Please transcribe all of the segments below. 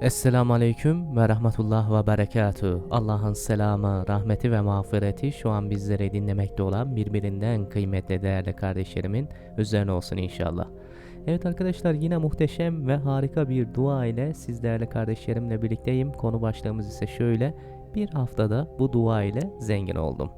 Esselamu Aleyküm ve Rahmetullah ve Berekatuhu. Allah'ın selamı, rahmeti ve mağfireti şu an bizleri dinlemekte olan birbirinden kıymetli değerli kardeşlerimin üzerine olsun inşallah. Evet arkadaşlar yine muhteşem ve harika bir dua ile siz değerli kardeşlerimle birlikteyim. Konu başlığımız ise şöyle. Bir haftada bu dua ile zengin oldum.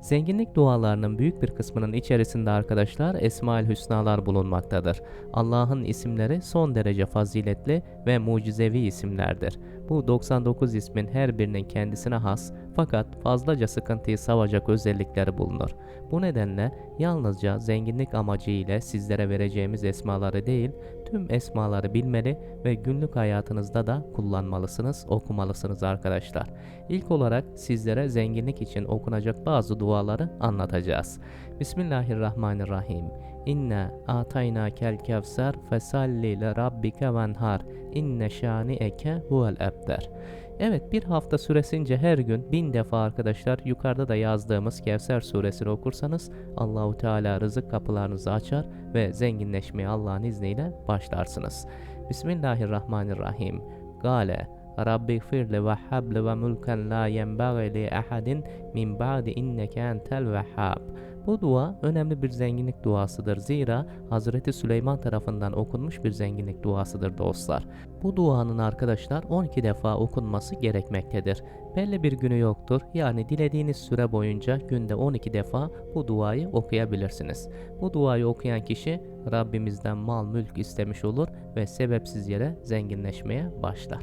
Zenginlik dualarının büyük bir kısmının içerisinde arkadaşlar Esmaül Hüsnalar bulunmaktadır. Allah'ın isimleri son derece faziletli ve mucizevi isimlerdir. Bu 99 ismin her birinin kendisine has fakat fazlaca sıkıntıyı savacak özellikleri bulunur. Bu nedenle yalnızca zenginlik amacı ile sizlere vereceğimiz esmaları değil, tüm esmaları bilmeli ve günlük hayatınızda da kullanmalısınız, okumalısınız arkadaşlar. İlk olarak sizlere zenginlik için okunacak bazı duaları anlatacağız. Bismillahirrahmanirrahim. İnne atayna kel kevser fesalli le rabbike venhar. İnne şani eke huvel ebder. Evet bir hafta süresince her gün bin defa arkadaşlar yukarıda da yazdığımız Kevser suresini okursanız Allahu Teala rızık kapılarınızı açar ve zenginleşmeye Allah'ın izniyle başlarsınız. Bismillahirrahmanirrahim. Gale Rabbi gfirli ve habli ve mülken la yenbaghi li ahadin min ba'di inneke entel vehhab. Bu dua önemli bir zenginlik duasıdır. Zira Hazreti Süleyman tarafından okunmuş bir zenginlik duasıdır dostlar. Bu duanın arkadaşlar 12 defa okunması gerekmektedir. Belli bir günü yoktur. Yani dilediğiniz süre boyunca günde 12 defa bu duayı okuyabilirsiniz. Bu duayı okuyan kişi Rabbimizden mal mülk istemiş olur ve sebepsiz yere zenginleşmeye başlar.